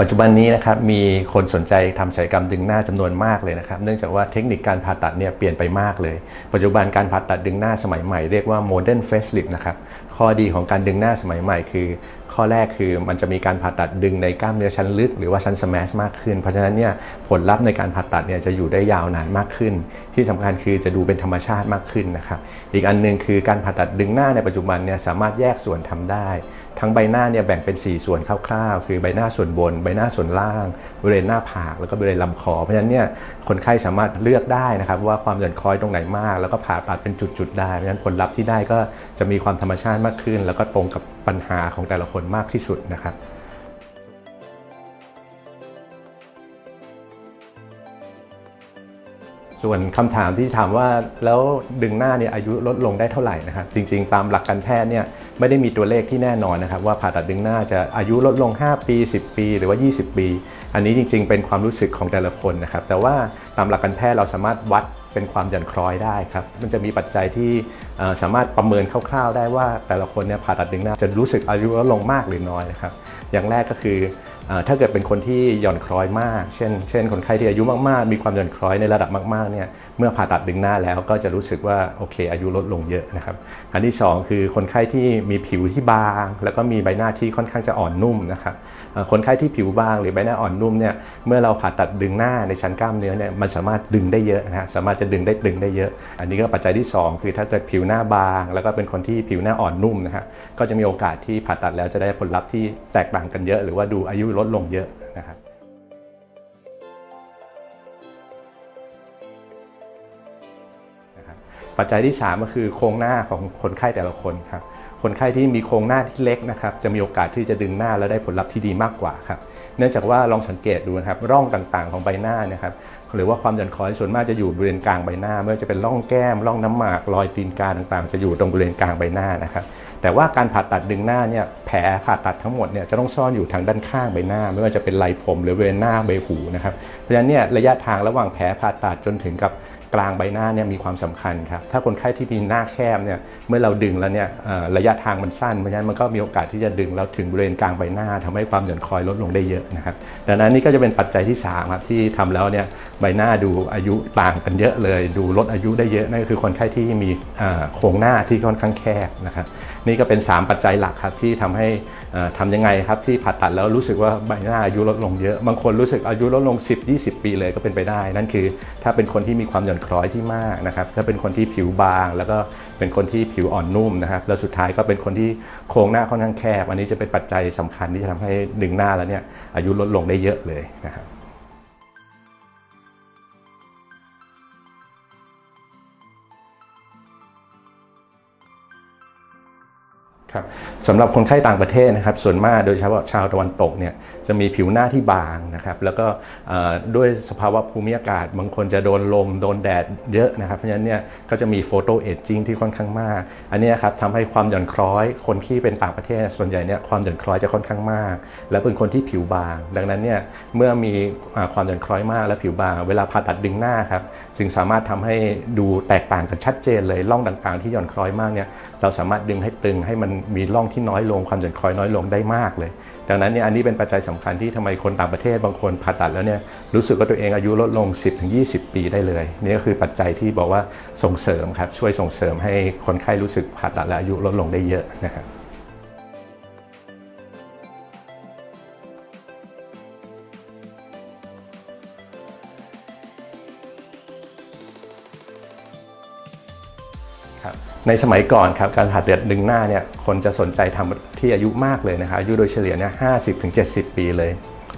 ปัจจุบันนี้นะครับมีคนสนใจทำศัลยกรรมดึงหน้าจำนวนมากเลยนะครับ เนื่องจากว่าเทคนิคการผ่าตัดเนี่ยเปลี่ยนไปมากเลย ปัจจุบันการผ่าตัดดึงหน้าสมัยใหม่เรียกว่าโมเดิร์นเฟสลิปนะครับข้อดีของการดึงหน้าสมัยใหม่คือ ข้อแรกคือมันจะมีการผ่าตัดดึงในกล้ามเนื้อชั้นลึกหรือว่าชั้นสแมชมากขึ้น เพราะฉะนั้นเนี่ยผลลัพธ์ในการผ่าตัดเนี่ยจะอยู่ได้ยาวนานมากขึ้น ที่สำคัญคือจะดูเป็นธรรมชาติมากขึ้นนะครับอีกอันหนึงคือการผ่าตัดดึงหน้าในปัจจุบันเนี่ยสามารถแยกส่วนทำได้ ทั้งใบหน้าเนี่ยแบ่งเป็น 4 ส่วนคร่าวๆ คือใบหน้าส่วนบน ใบหน้าส่วนล่างบริเวณหน้าผากแล้วก็บริเวณลำคอ เพราะฉะนั้นเนี่ยคนไข้สามารถเลือกได้นะครับว่าความหย่อนคอยตรงไหนมาก แล้วก็ผ่าตัดเป็นจุดๆได้เพราะฉะนั้นผลลัพธ์ที่ได้ก็จะมีความธรรมชาติมากขึ้น แล้วก็ตรงกับปัญหาของแต่ละคนมากที่สุดนะครับส่วนคำถามที่ถามว่าแล้วดึงหน้าเนี่ยอายุลดลงได้เท่าไหร่นะครับจริงๆ ตามหลักการแพทย์เนี่ยไม่ได้มีตัวเลขที่แน่นอนนะครับว่าผ่าตัดดึงหน้าจะอายุลดลง 5 ปี 10 ปี หรือว่า 20 ปี อันนี้จริงๆ เป็นความรู้สึกของแต่ละคนนะครับแต่ว่าตามหลักการแพทย์เราสามารถวัดเป็นความหย่อนคล้อยได้ครับ มันจะมีปัจจัยที่สามารถประเมินคร่าวๆ ได้ว่าแต่ละคนเนี่ยผ่าตัดดึงหน้าจะรู้สึกอายุลดลงมากหรือน้อยนะครับ อย่างแรกก็คือ ถ้าเกิดเป็นคนที่หย่อนคล้อยมาก เช่น เช่น คนไข้ที่อายุมากๆ มีความหย่อนคล้อยในระดับมากๆ เนี่ย เมื่อผ่าตัดดึงหน้าแล้วก็จะรู้สึกว่าโอเค อายุลดลงเยอะนะครับ อันที่สองคือคนไข้ที่มีผิวที่บาง แล้วก็มีใบหน้าที่ค่อนข้างจะอ่อนนุ่มนะครับ คนไข้ที่ผิวบางหรือใบหน้าอ่อนนุ่มเนี่ย เมื่อเราผ่าตัดดึงหน้าในชั้นกล้ามเนื้อเนี่ย มันสามารถดึงได้เยอะนะสามารถจะดึงได้ดึงได้เยอะ อันนี้ก็ปัจจัยที่สองคือถ้าเกิดผิวหน้าบาง แล้วก็เป็นคนที่ผิวหน้าอ่อนนุ่มนะฮะ ก็จะมีโอกาสที่ผ่าตัดแล้วจะได้ผลลัพธ์ที่แตกต่างกันเยอะ หรือว่าดูอายุลดลงเยอะนะครับนะบปัจจัยที่ 3 ก็คือโครงหน้าของคนไข้แต่ละคนครับ คนไข้ที่มีโครงหน้าที่เล็กนะครับ จะมีโอกาสที่จะดึงหน้าแล้วได้ผลลัพธ์ที่ดีมากกว่าครับ เนื่องจากว่าลองสังเกตดูนะครับร่องต่างๆของใบหน้านะครับ หรือว่าความหย่อนคล้อยส่วนมากจะอยู่บริเวณกลางใบหน้าไม่ว่าจะเป็นร่องแก้ม ร่องน้ำหมาก รอยตีนกาต่างๆ จะอยู่ตรงบริเวณกลางใบหน้านะครับ แต่ว่าการผ่าตัดดึงหน้าเนี่ยแผลผ่าตัดทั้งหมดเนี่ยจะต้องซ่อนอยู่ทางด้านข้างใบหน้า ไม่ว่าจะเป็นไหล่ผมหรือบริเวณหน้าใบหูนะครับเพราะฉะนั้นเนี่ยระยะทางระหว่างแผลผ่าตัดจนถึงกับกลางใบหน้าเนี่ยมีความสำคัญครับ ถ้าคนไข้ที่มีหน้าแคบเนี่ยเมื่อเราดึงแล้วเนี่ยระยะทางมันสั้นเพราะฉะนั้นมันก็มีโอกาสที่จะดึงแล้วถึงบริเวณกลางใบหน้าทำให้ความหย่อนคล้อยลดลงได้เยอะนะครับดังนั้นนี่ก็จะเป็นปัจจัยที่3ครับที่ทำแล้วเนี่ยใบหน้าดูอายุต่างกันเยอะเลย ดูลดอายุได้เยอะนั่นก็คือคนไข้ที่มีโครงหน้าที่ค่อนข้างแคบนะครับนี่ก็เป็น 3 ปัจจัยหลักครับที่ทำให้เอ่อทำยังไงครับที่ผ่าตัดแล้วรู้สึกว่าใบหน้าอายุลดลงเยอะ บางคนรู้สึกอายุลดลง 10-20 ปีเลยก็เป็นไปได้ นั่นคือถ้าเป็นคนที่มีความหย่อนคล้อยที่มากนะครับถ้าเป็นคนที่ผิวบาง แล้วก็เป็นคนที่ผิวอ่อนนุ่มนะครับแล้วสุดท้ายก็เป็นคนที่โครงหน้าค่อนข้างแคบ อันนี้จะเป็นปัจจัยสำคัญที่จะทำให้ดึงหน้าแล้วเนี่ยอายุลดลงได้เยอะเลยนะครับ ครับสำหรับคนไข้ต่างประเทศนะครับ ส่วนมากโดยเฉพาะชาวตะวันตกเนี่ยจะมีผิวหน้าที่บางนะครับ แล้วก็ด้วยสภาวะภูมิอากาศ บางคนจะโดนลม โดนแดดเยอะนะครับ เพราะฉะนั้นเนี่ยก็จะมีโฟโตเอจจิ้งที่ค่อนข้างมาก อันนี้ครับทำให้ความหย่อนคล้อย คนที่เป็นต่างประเทศ ส่วนใหญ่เนี่ยความหย่อนคล้อยจะค่อนข้างมาก และเป็นคนที่ผิวบาง ดังนั้นเนี่ยเมื่อมีความหย่อนคล้อยมากและผิวบาง เวลาผ่าตัดดึงหน้าครับ จึงสามารถทำให้ดูแตกต่างกันชัดเจนเลยร่องต่างๆ ที่หย่อนคล้อยมากเนี่ยเราสามารถดึงให้ตึงให้มันมีร่องที่น้อยลงความหย่อนคล้อยน้อยลงได้มากเลย ดังนั้นเนี่ยอันนี้เป็นปัจจัยสำคัญที่ทำไมคนต่างประเทศบางคนผ่าตัดแล้วเนี่ยรู้สึกว่าตัวเองอายุลดลง 10-20 ปีได้เลยนี่ก็คือปัจจัยที่บอกว่าส่งเสริมครับช่วยส่งเสริมให้คนไข้รู้สึกผ่าตัดแล้วอายุลดลงได้เยอะนะครับ ครับในสมัยก่อนครับการผ่าตัดดึงหน้าเนี่ยคนจะสนใจทำที่อายุมากเลยนะครับอายุโดยเฉลี่ยเนี่ยห้าสิบถึงเจ็ดสิบปีเลย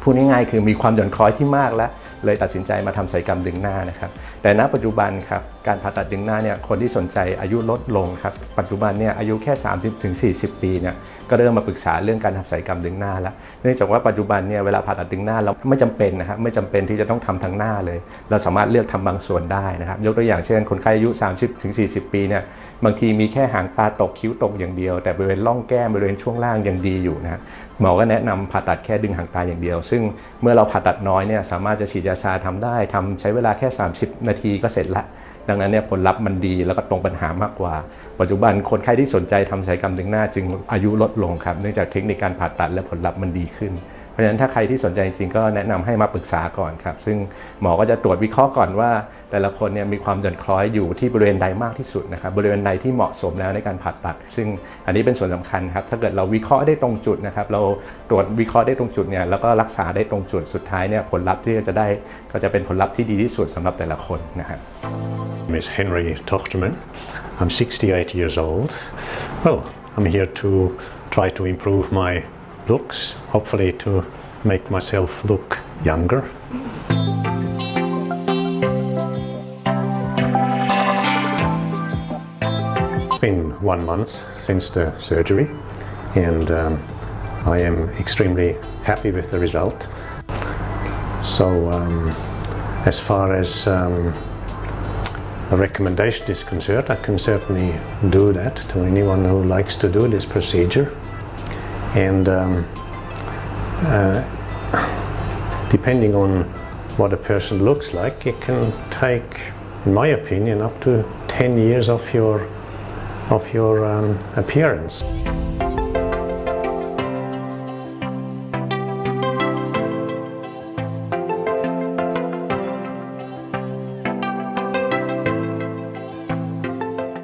พูดง่ายๆคือมีความหย่อนคล้อยที่มากแล้ว เลยตัดสินใจมาทำศัลยกรรมดึงหน้านะครับ แต่ณปัจจุบันครับการผ่าตัดดึงหน้าเนี่ยคนที่สนใจอายุลดลงครับปัจจุบันเนี่ยอายุแค่ 30ถึง40 ปีเนี่ยก็เริ่มมาปรึกษาเรื่องการทำศัลยกรรมดึงหน้าแล้วเนื่องจากว่าปัจจุบันเนี่ยเวลาผ่าตัดดึงหน้าเราไม่จำเป็นนะครับไม่จำเป็นที่จะต้องทำทั้งหน้าเลย เราสามารถเลือกทำบางส่วนได้นะครับยกตัวอย่างเช่น คนไข้อายุ 30ถึง40 ปีเนี่ยบางทีมีแค่หางตาตกคิ้วตกอย่างเดียว แต่บริเวณร่องแก้มบริเวณช่วงล่างยังดีอยู่นะหมอก็แนะนำผ่าตัดแค่ดึงหางตาอย่างเดียว ซึ่งเมื่อเราผ่าตัดน้อยเนี่ยสามารถจะฉีดยาชาทำได้ทำใช้เวลาแค่ 30 นาทีก็เสร็จละ ดังนั้นเนี่ยผลลัพธ์มันดีแล้วก็ตรงปัญหามากกว่า ปัจจุบันคนไข้ที่สนใจทำศัลยกรรมดึงหน้าจึงอายุลดลงครับ เนื่องจากเทคนิคการผ่าตัดและผลลัพธ์มันดีขึ้น เพราะฉะนั้นถ้าใครที่สนใจจริงก็แนะนำให้มาปรึกษาก่อนครับ ซึ่งหมอก็จะตรวจวิเคราะห์ก่อนว่า แต่ละคนเนี่ยมีความหย่อนคล้อยอยู่ที่บริเวณใดมากที่สุดนะครับบริเวณใดที่เหมาะสมแล้วในการผ่าตัด ซึ่งอันนี้เป็นส่วนสำคัญครับถ้าเกิดเราวิเคราะห์ได้ตรงจุดนะครับเราตรวจวิเคราะห์ได้ตรงจุดเนี่ยแล้วก็รักษาได้ตรงจุดสุดท้ายเนี่ยผลลัพธ์ที่จะได้ก็จะเป็นผลลัพธ์ที่ดีที่สุดสำหรับแต่ละคนนะครับ name is Henry Tochterman. I'm 68 years old. Well, I'm here to try to improve my looks, hopefully to make myself look younger. It's been one month since the surgery, and um, I am extremely happy with the result. So, um, as far as um, a recommendation is concerned, I can certainly do that to anyone who likes to do this procedure. And um, uh, depending on what a person looks like, it can take, in my opinion, up to 10 years of your of your um, appearance.